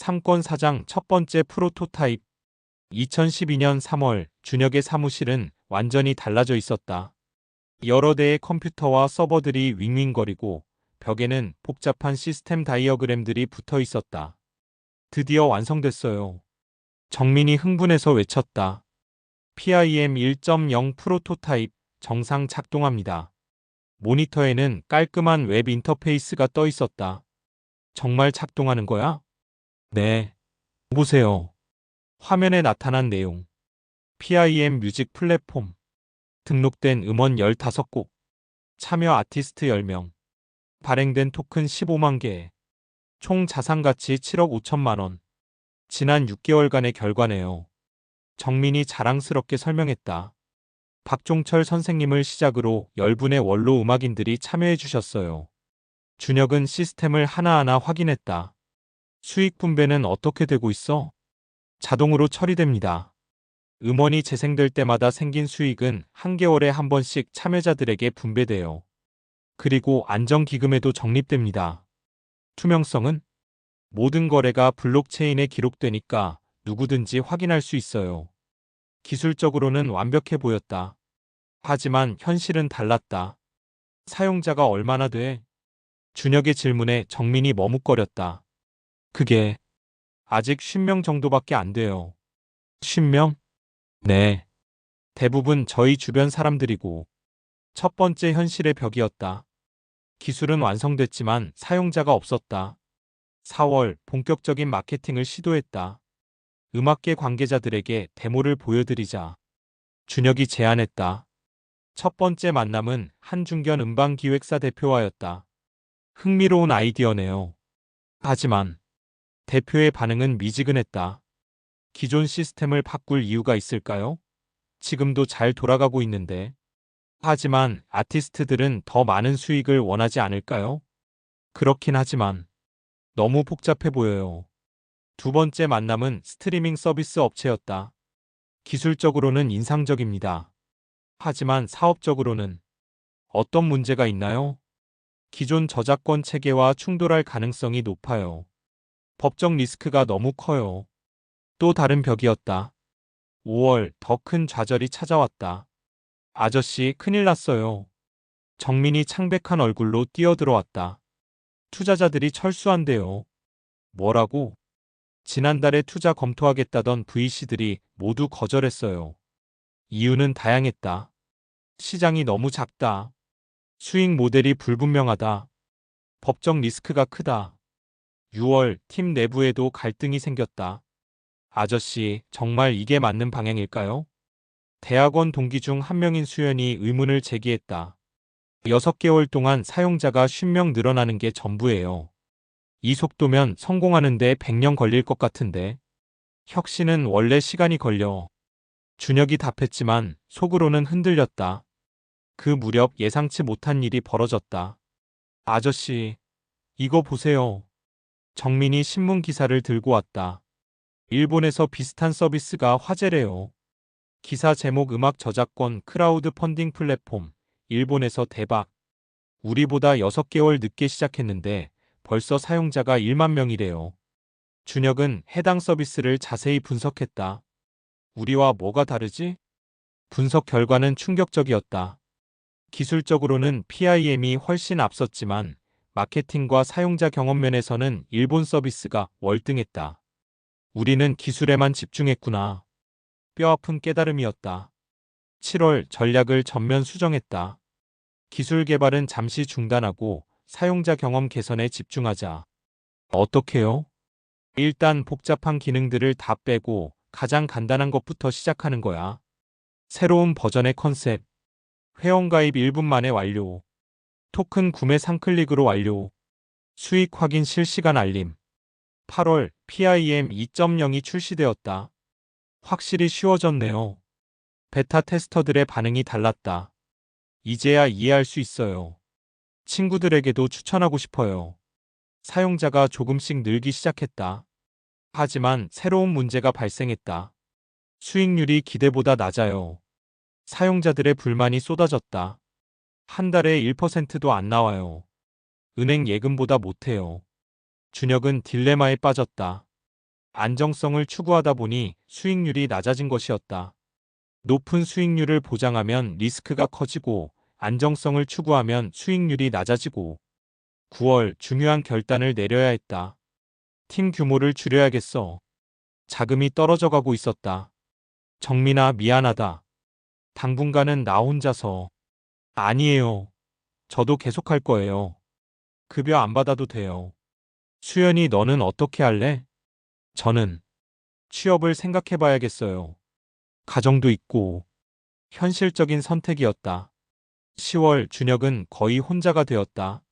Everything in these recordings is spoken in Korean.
삼권 사장 첫 번째 프로토타입 2012년 3월 준혁의 사무실은 완전히 달라져 있었다. 여러 대의 컴퓨터와 서버들이 윙윙거리고 벽에는 복잡한 시스템 다이어그램들이 붙어 있었다. 드디어 완성됐어요. 정민이 흥분해서 외쳤다. PIM 1.0 프로토타입 정상 작동합니다. 모니터에는 깔끔한 웹 인터페이스가 떠 있었다. 정말 작동하는 거야? 네. 보세요. 화면에 나타난 내용. PIM 뮤직 플랫폼. 등록된 음원 15곡. 참여 아티스트 10명. 발행된 토큰 15만 개. 총 자산 가치 7억 5천만 원. 지난 6개월간의 결과네요. 정민이 자랑스럽게 설명했다. 박종철 선생님을 시작으로 10분의 원로 음악인들이 참여해 주셨어요. 준혁은 시스템을 하나하나 확인했다. 수익 분배는 어떻게 되고 있어? 자동으로 처리됩니다. 음원이 재생될 때마다 생긴 수익은 한 개월에 한 번씩 참여자들에게 분배돼요. 그리고 안정기금에도 적립됩니다. 투명성은 모든 거래가 블록체인에 기록되니까 누구든지 확인할 수 있어요. 기술적으로는 완벽해 보였다. 하지만 현실은 달랐다. 사용자가 얼마나 돼? 준혁의 질문에 정민이 머뭇거렸다. 그게 아직 50명 정도밖에 안 돼요. 50명? 네. 대부분 저희 주변 사람들이고 첫 번째 현실의 벽이었다. 기술은 완성됐지만 사용자가 없었다. 4월 본격적인 마케팅을 시도했다. 음악계 관계자들에게 데모를 보여드리자. 준혁이 제안했다. 첫 번째 만남은 한중견 음방기획사 대표와였다. 흥미로운 아이디어네요. 하지만 대표의 반응은 미지근했다. 기존 시스템을 바꿀 이유가 있을까요? 지금도 잘 돌아가고 있는데. 하지만 아티스트들은 더 많은 수익을 원하지 않을까요? 그렇긴 하지만 너무 복잡해 보여요. 두 번째 만남은 스트리밍 서비스 업체였다. 기술적으로는 인상적입니다. 하지만 사업적으로는 어떤 문제가 있나요? 기존 저작권 체계와 충돌할 가능성이 높아요. 법적 리스크가 너무 커요. 또 다른 벽이었다. 5월 더 큰 좌절이 찾아왔다. 아저씨 큰일 났어요. 정민이 창백한 얼굴로 뛰어들어왔다. 투자자들이 철수한대요. 뭐라고? 지난달에 투자 검토하겠다던 VC들이 모두 거절했어요. 이유는 다양했다. 시장이 너무 작다. 수익 모델이 불분명하다. 법적 리스크가 크다. 6월 팀 내부에도 갈등이 생겼다. 아저씨, 정말 이게 맞는 방향일까요? 대학원 동기 중 한 명인 수연이 의문을 제기했다. 6개월 동안 사용자가 50명 늘어나는 게 전부예요. 이 속도면 성공하는데 100년 걸릴 것 같은데. 혁신은 원래 시간이 걸려. 준혁이 답했지만 속으로는 흔들렸다. 그 무렵 예상치 못한 일이 벌어졌다. 아저씨, 이거 보세요. 정민이 신문 기사를 들고 왔다. 일본에서 비슷한 서비스가 화제래요. 기사 제목 음악 저작권 크라우드 펀딩 플랫폼. 일본에서 대박. 우리보다 6개월 늦게 시작했는데 벌써 사용자가 1만 명이래요. 준혁은 해당 서비스를 자세히 분석했다. 우리와 뭐가 다르지? 분석 결과는 충격적이었다. 기술적으로는 PIM이 훨씬 앞섰지만 마케팅과 사용자 경험 면에서는 일본 서비스가 월등했다. 우리는 기술에만 집중했구나. 뼈아픈 깨달음이었다. 7월 전략을 전면 수정했다. 기술 개발은 잠시 중단하고 사용자 경험 개선에 집중하자. 어떻게요? 일단 복잡한 기능들을 다 빼고 가장 간단한 것부터 시작하는 거야. 새로운 버전의 컨셉. 회원가입 1분 만에 완료. 토큰 구매 상클릭으로 완료. 수익 확인 실시간 알림. 8월 PIM 2.0이 출시되었다. 확실히 쉬워졌네요. 베타 테스터들의 반응이 달랐다. 이제야 이해할 수 있어요. 친구들에게도 추천하고 싶어요. 사용자가 조금씩 늘기 시작했다. 하지만 새로운 문제가 발생했다. 수익률이 기대보다 낮아요. 사용자들의 불만이 쏟아졌다. 한 달에 1%도 안 나와요. 은행 예금보다 못해요. 준혁은 딜레마에 빠졌다. 안정성을 추구하다 보니 수익률이 낮아진 것이었다. 높은 수익률을 보장하면 리스크가 커지고 안정성을 추구하면 수익률이 낮아지고 9월 중요한 결단을 내려야 했다. 팀 규모를 줄여야겠어. 자금이 떨어져 가고 있었다. 정민아 미안하다. 당분간은 나 혼자서. 아니에요. 저도 계속 할 거예요. 급여 안 받아도 돼요. 수연이 너는 어떻게 할래? 저는 취업을 생각해 봐야겠어요. 가정도 있고 현실적인 선택이었다. 10월 준혁은 거의 혼자가 되었다.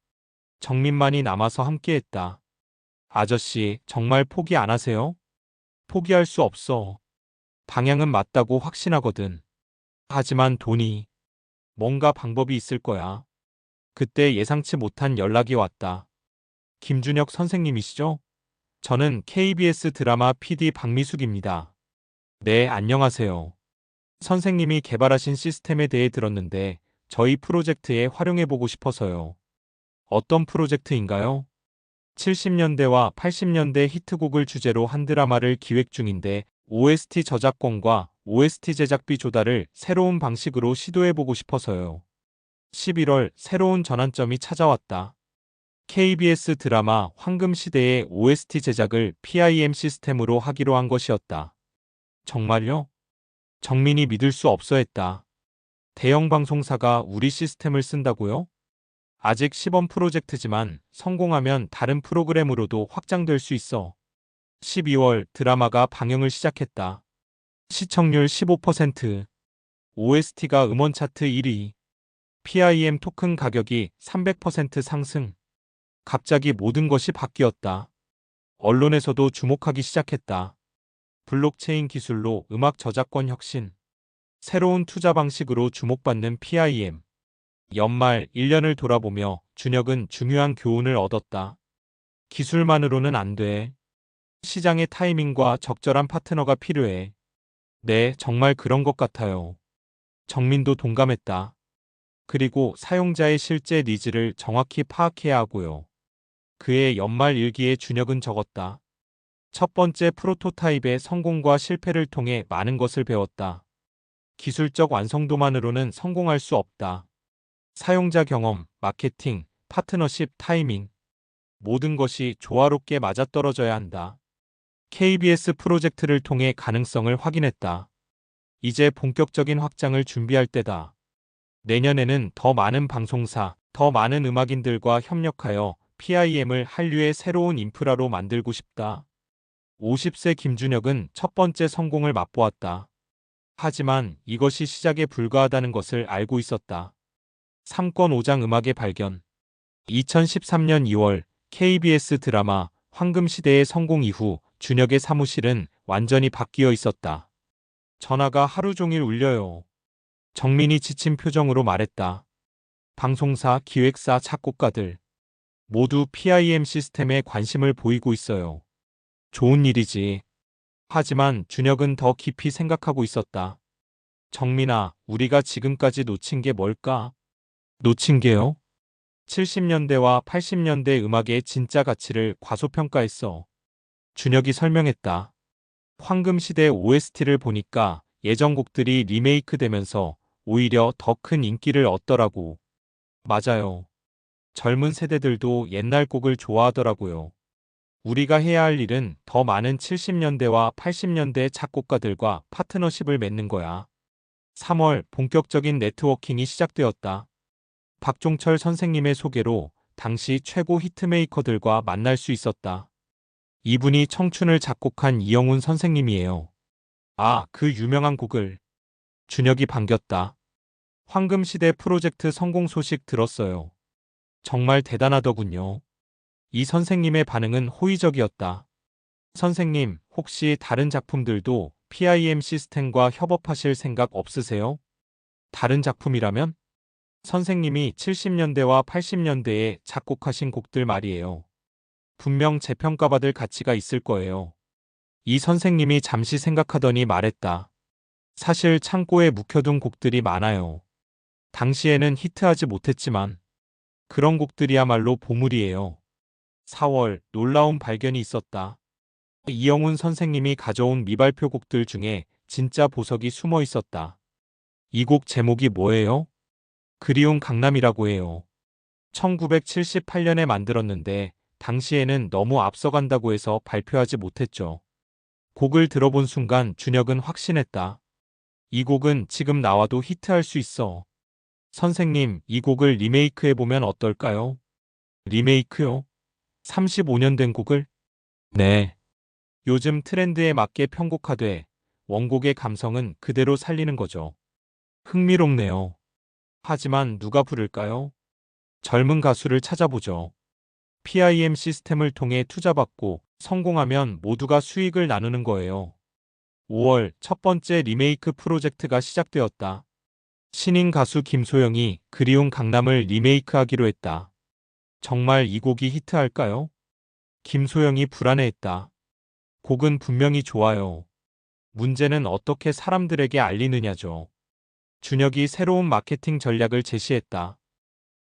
정민만이 남아서 함께했다. 아저씨, 정말 포기 안 하세요? 포기할 수 없어. 방향은 맞다고 확신하거든. 하지만 돈이 뭔가 방법이 있을 거야. 그때 예상치 못한 연락이 왔다. 김준혁 선생님이시죠? 저는 KBS 드라마 PD 박미숙입니다. 네, 안녕하세요. 선생님이 개발하신 시스템에 대해 들었는데 저희 프로젝트에 활용해보고 싶어서요. 어떤 프로젝트인가요? 70년대와 80년대 히트곡을 주제로 한 드라마를 기획 중인데 OST 저작권과 OST 제작비 조달을 새로운 방식으로 시도해보고 싶어서요. 11월 새로운 전환점이 찾아왔다. KBS 드라마 황금시대의 OST 제작을 PIM 시스템으로 하기로 한 것이었다. 정말요? 정민이 믿을 수 없어 했다. 대형 방송사가 우리 시스템을 쓴다고요? 아직 시범 프로젝트지만 성공하면 다른 프로그램으로도 확장될 수 있어. 12월 드라마가 방영을 시작했다. 시청률 15%, OST가 음원 차트 1위, PIM 토큰 가격이 300% 상승. 갑자기 모든 것이 바뀌었다. 언론에서도 주목하기 시작했다. 블록체인 기술로 음악 저작권 혁신, 새로운 투자 방식으로 주목받는 PIM. 연말 1년을 돌아보며 준혁은 중요한 교훈을 얻었다. 기술만으로는 안 돼. 시장의 타이밍과 적절한 파트너가 필요해. 네, 정말 그런 것 같아요. 정민도 동감했다. 그리고 사용자의 실제 니즈를 정확히 파악해야 하고요. 그의 연말 일기에 준혁은 적었다. 첫 번째 프로토타입의 성공과 실패를 통해 많은 것을 배웠다. 기술적 완성도만으로는 성공할 수 없다. 사용자 경험, 마케팅, 파트너십, 타이밍. 모든 것이 조화롭게 맞아떨어져야 한다. KBS 프로젝트를 통해 가능성을 확인했다. 이제 본격적인 확장을 준비할 때다. 내년에는 더 많은 방송사, 더 많은 음악인들과 협력하여 PIM을 한류의 새로운 인프라로 만들고 싶다. 50세 김준혁은 첫 번째 성공을 맛보았다. 하지만 이것이 시작에 불과하다는 것을 알고 있었다. 3권 5장 음악의 발견 2013년 2월 KBS 드라마 황금시대의 성공 이후 준혁의 사무실은 완전히 바뀌어 있었다. 전화가 하루 종일 울려요. 정민이 지친 표정으로 말했다. 방송사, 기획사, 작곡가들 모두 PIM 시스템에 관심을 보이고 있어요. 좋은 일이지. 하지만 준혁은 더 깊이 생각하고 있었다. 정민아, 우리가 지금까지 놓친 게 뭘까? 놓친 게요? 70년대와 80년대 음악의 진짜 가치를 과소평가했어. 준혁이 설명했다. 황금시대 OST를 보니까 예전 곡들이 리메이크 되면서 오히려 더 큰 인기를 얻더라고. 맞아요. 젊은 세대들도 옛날 곡을 좋아하더라고요. 우리가 해야 할 일은 더 많은 70년대와 80년대 작곡가들과 파트너십을 맺는 거야. 3월 본격적인 네트워킹이 시작되었다. 박종철 선생님의 소개로 당시 최고 히트메이커들과 만날 수 있었다. 이분이 청춘을 작곡한 이영훈 선생님이에요. 아, 그 유명한 곡을. 준혁이 반겼다. 황금시대 프로젝트 성공 소식 들었어요. 정말 대단하더군요. 이 선생님의 반응은 호의적이었다. 선생님, 혹시 다른 작품들도 PIM 시스템과 협업하실 생각 없으세요? 다른 작품이라면? 선생님이 70년대와 80년대에 작곡하신 곡들 말이에요. 분명 재평가받을 가치가 있을 거예요. 이 선생님이 잠시 생각하더니 말했다. 사실 창고에 묵혀둔 곡들이 많아요. 당시에는 히트하지 못했지만 그런 곡들이야말로 보물이에요. 4월 놀라운 발견이 있었다. 이영훈 선생님이 가져온 미발표 곡들 중에 진짜 보석이 숨어 있었다. 이 곡 제목이 뭐예요? 그리운 강남이라고 해요. 1978년에 만들었는데 당시에는 너무 앞서간다고 해서 발표하지 못했죠. 곡을 들어본 순간 준혁은 확신했다. 이 곡은 지금 나와도 히트할 수 있어. 선생님, 이 곡을 리메이크해보면 어떨까요? 리메이크요? 35년 된 곡을? 네. 요즘 트렌드에 맞게 편곡하되 원곡의 감성은 그대로 살리는 거죠. 흥미롭네요. 하지만 누가 부를까요? 젊은 가수를 찾아보죠. PIM 시스템을 통해 투자받고 성공하면 모두가 수익을 나누는 거예요. 5월 첫 번째 리메이크 프로젝트가 시작되었다. 신인 가수 김소영이 그리운 강남을 리메이크하기로 했다. 정말 이 곡이 히트할까요? 김소영이 불안해했다. 곡은 분명히 좋아요. 문제는 어떻게 사람들에게 알리느냐죠. 준혁이 새로운 마케팅 전략을 제시했다.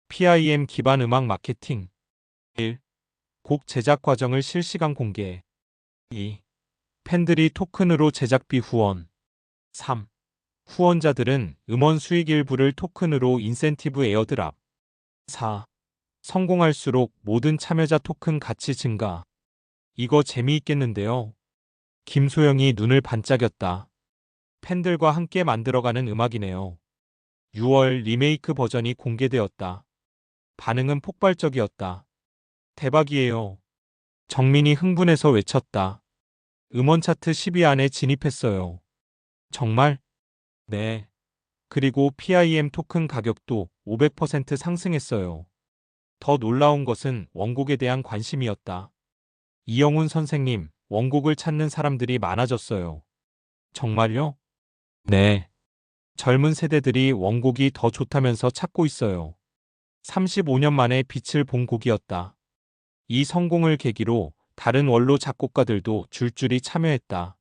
PIM 기반 음악 마케팅 1. 곡 제작 과정을 실시간 공개 2. 팬들이 토큰으로 제작비 후원 3. 후원자들은 음원 수익 일부를 토큰으로 인센티브 에어드랍 4. 성공할수록 모든 참여자 토큰 가치 증가 이거 재미있겠는데요. 김소영이 눈을 반짝였다. 팬들과 함께 만들어가는 음악이네요. 6월 리메이크 버전이 공개되었다. 반응은 폭발적이었다. 대박이에요. 정민이 흥분해서 외쳤다. 음원 차트 10위 안에 진입했어요. 정말? 네. 그리고 PIM 토큰 가격도 500% 상승했어요. 더 놀라운 것은 원곡에 대한 관심이었다. 이영훈 선생님, 원곡을 찾는 사람들이 많아졌어요. 정말요? 네. 젊은 세대들이 원곡이 더 좋다면서 찾고 있어요. 35년 만에 빛을 본 곡이었다. 이 성공을 계기로 다른 원로 작곡가들도 줄줄이 참여했다.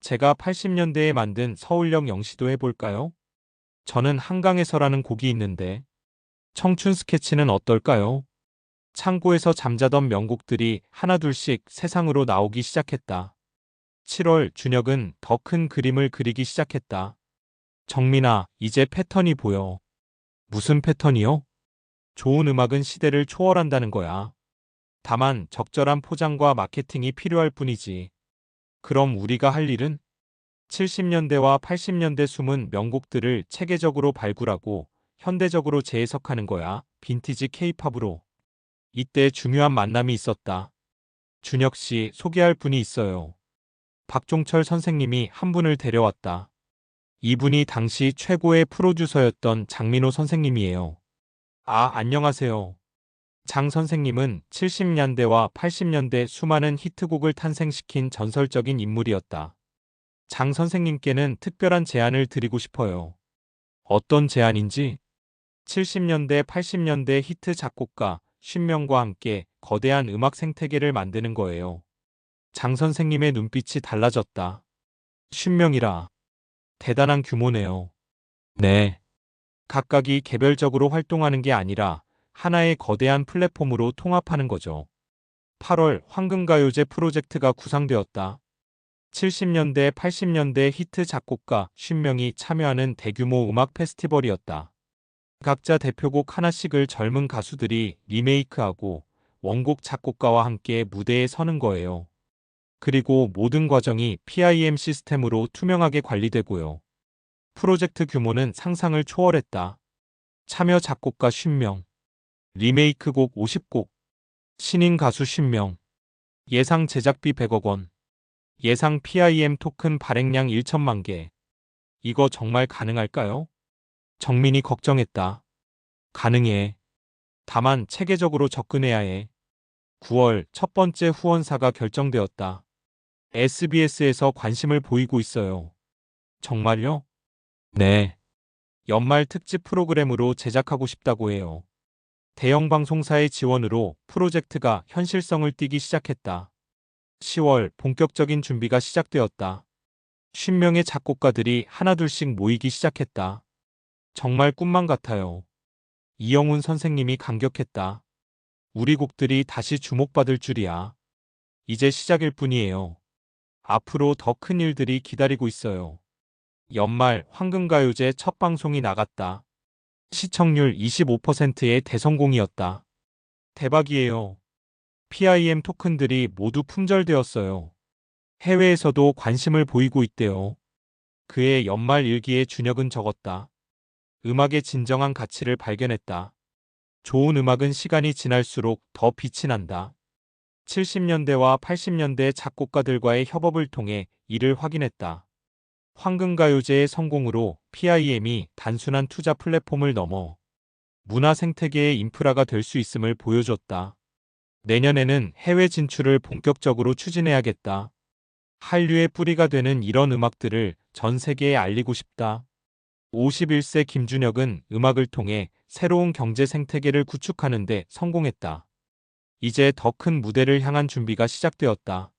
제가 80년대에 만든 서울역 영시도 해볼까요? 저는 한강에서라는 곡이 있는데 청춘 스케치는 어떨까요? 창고에서 잠자던 명곡들이 하나둘씩 세상으로 나오기 시작했다. 7월 준혁은 더 큰 그림을 그리기 시작했다. 정민아, 이제 패턴이 보여. 무슨 패턴이요? 좋은 음악은 시대를 초월한다는 거야. 다만 적절한 포장과 마케팅이 필요할 뿐이지. 그럼 우리가 할 일은 70년대와 80년대 숨은 명곡들을 체계적으로 발굴하고 현대적으로 재해석하는 거야. 빈티지 케이팝으로. 이때 중요한 만남이 있었다. 준혁 씨 소개할 분이 있어요. 박종철 선생님이 한 분을 데려왔다. 이분이 당시 최고의 프로듀서였던 장민호 선생님이에요. 아, 안녕하세요. 장 선생님은 70년대와 80년대 수많은 히트곡을 탄생시킨 전설적인 인물이었다. 장 선생님께는 특별한 제안을 드리고 싶어요. 어떤 제안인지 70년대, 80년대 히트 작곡가 50명과 함께 거대한 음악 생태계를 만드는 거예요. 장 선생님의 눈빛이 달라졌다. 50명이라. 대단한 규모네요. 네. 각각이 개별적으로 활동하는 게 아니라 하나의 거대한 플랫폼으로 통합하는 거죠. 8월 황금가요제 프로젝트가 구상되었다. 70년대, 80년대 히트 작곡가 50명이 참여하는 대규모 음악 페스티벌이었다. 각자 대표곡 하나씩을 젊은 가수들이 리메이크하고 원곡 작곡가와 함께 무대에 서는 거예요. 그리고 모든 과정이 PIM 시스템으로 투명하게 관리되고요. 프로젝트 규모는 상상을 초월했다. 참여 작곡가 50명, 리메이크 곡 50곡, 신인 가수 10명, 예상 제작비 100억 원, 예상 PIM 토큰 발행량 1천만 개. 이거 정말 가능할까요? 정민이 걱정했다. 가능해. 다만 체계적으로 접근해야 해. 9월 첫 번째 후원사가 결정되었다. SBS에서 관심을 보이고 있어요. 정말요? 네. 연말 특집 프로그램으로 제작하고 싶다고 해요. 대형 방송사의 지원으로 프로젝트가 현실성을 띠기 시작했다. 10월 본격적인 준비가 시작되었다. 50명의 작곡가들이 하나둘씩 모이기 시작했다. 정말 꿈만 같아요. 이영훈 선생님이 감격했다. 우리 곡들이 다시 주목받을 줄이야. 이제 시작일 뿐이에요. 앞으로 더 큰 일들이 기다리고 있어요. 연말 황금가요제 첫 방송이 나갔다. 시청률 25%의 대성공이었다. 대박이에요. PIM 토큰들이 모두 품절되었어요. 해외에서도 관심을 보이고 있대요. 그의 연말 일기에 준혁은 적었다. 음악의 진정한 가치를 발견했다. 좋은 음악은 시간이 지날수록 더 빛이 난다. 70년대와 80년대 작곡가들과의 협업을 통해 이를 확인했다. 황금가요제의 성공으로 PIM이 단순한 투자 플랫폼을 넘어 문화 생태계의 인프라가 될 수 있음을 보여줬다. 내년에는 해외 진출을 본격적으로 추진해야겠다. 한류의 뿌리가 되는 이런 음악들을 전 세계에 알리고 싶다. 51세 김준혁은 음악을 통해 새로운 경제 생태계를 구축하는 데 성공했다. 이제 더 큰 무대를 향한 준비가 시작되었다.